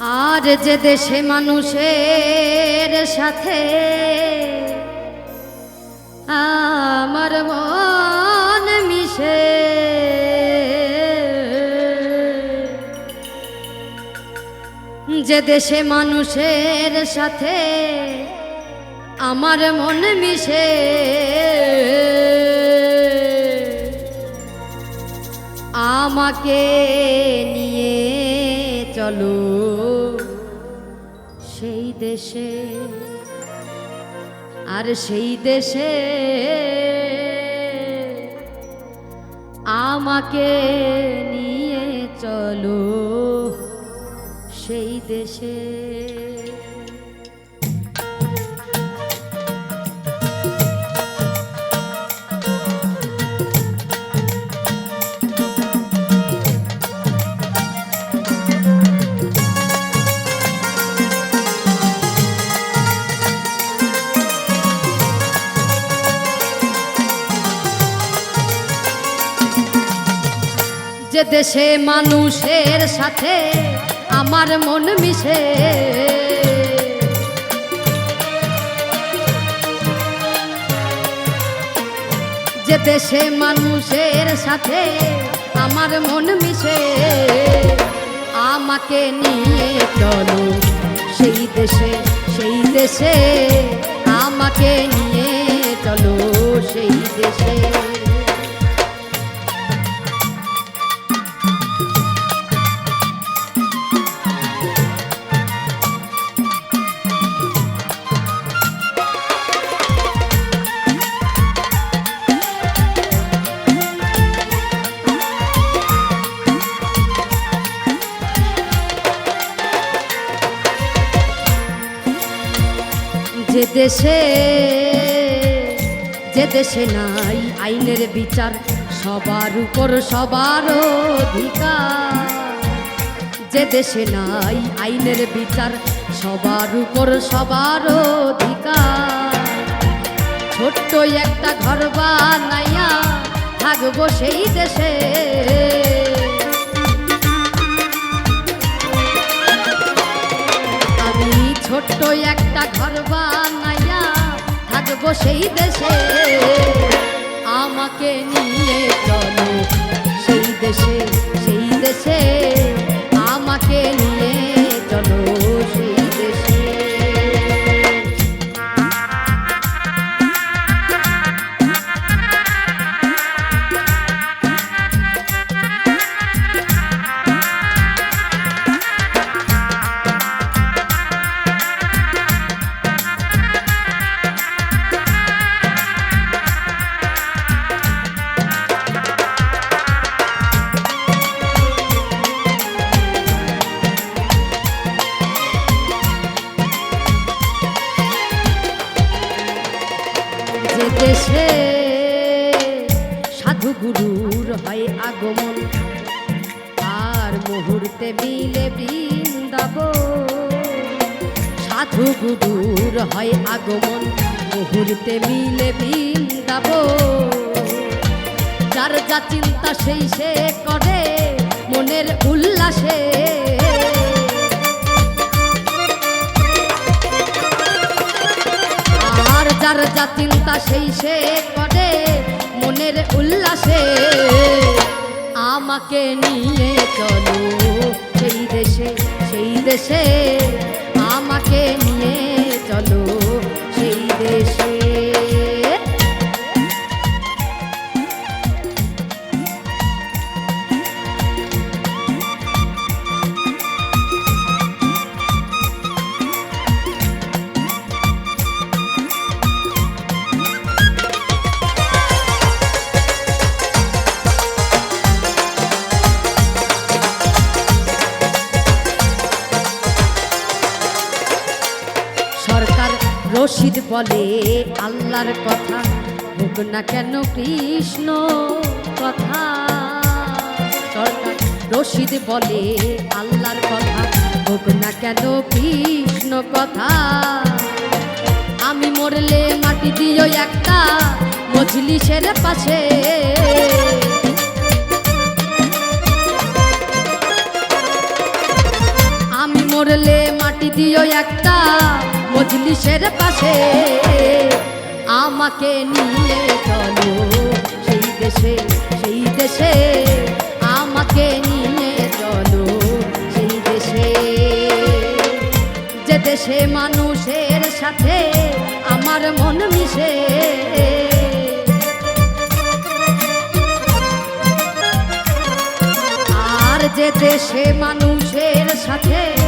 আর যে দেশে মানুষের সাথে আমার মন মিশে। যে দেশে মানুষের সাথে আমার মন মিশে। আমাকে চলো সেই দেশে আর সেই দেশে আমাকে নিয়ে চলো সেই দেশে। যে দেশে মানুষের সাথে আমার মন মিশে। যে দেশে মানুষের সাথে আমার মন মিশে, আমাকে নিয়ে চলো সেই দেশে সেই দেশে, আমাকে নিয়ে চলো সেই দেশে। যে দেশে যে দেশে নাই আইনের বিচার, সবার উপর সবার অধিকার। যে দেশে নাই আইনের বিচার, সবার উপর সবার অধিকার। ছোট্ট একটা ঘর বানাইয়া থাকব সেই দেশে। ছোট্ট একটা ঘর বানাইয়া থাকব সেই দেশে। আমাকে নিয়ে চলো সেই দেশে সেই দেশে। আমাকে নিয়ে সাধু গুরুর হয় আগমন। আর মুহূর্তে মিলে বৃন্দাব সাধু গুরুর হয় আগমন, মুহূর্তে মিলে বৃন্দাব যার যা চিন্তা সেই সে করে মনের উল্লাসে। আর যার যা চিন্তা সেই সে করে মনের উল্লাসে আমাকে নিয়ে চলো। সেই দেশে সেই দেশে আমাকে নিয়ে চলো। সেই দেশে রশিদ বলে, আল্লাহর কথা হোক না কেন কৃষ্ণ কথা। রশিদ বলে, আল্লাহর কথা হোক না কেন কৃষ্ণ কথা। আমি মরলে মাটি দিও একটা মজলিসের পাশে। আমি মরলে একটা মজলিসের পাশে। আমাকে নিয়ে চলো সেই দেশে সেই দেশে। আমাকে নিয়ে চলো সেই দেশে। যে দেশে মানুষের সাথে আমার মন মিশে। আর যে দেশে মানুষের সাথে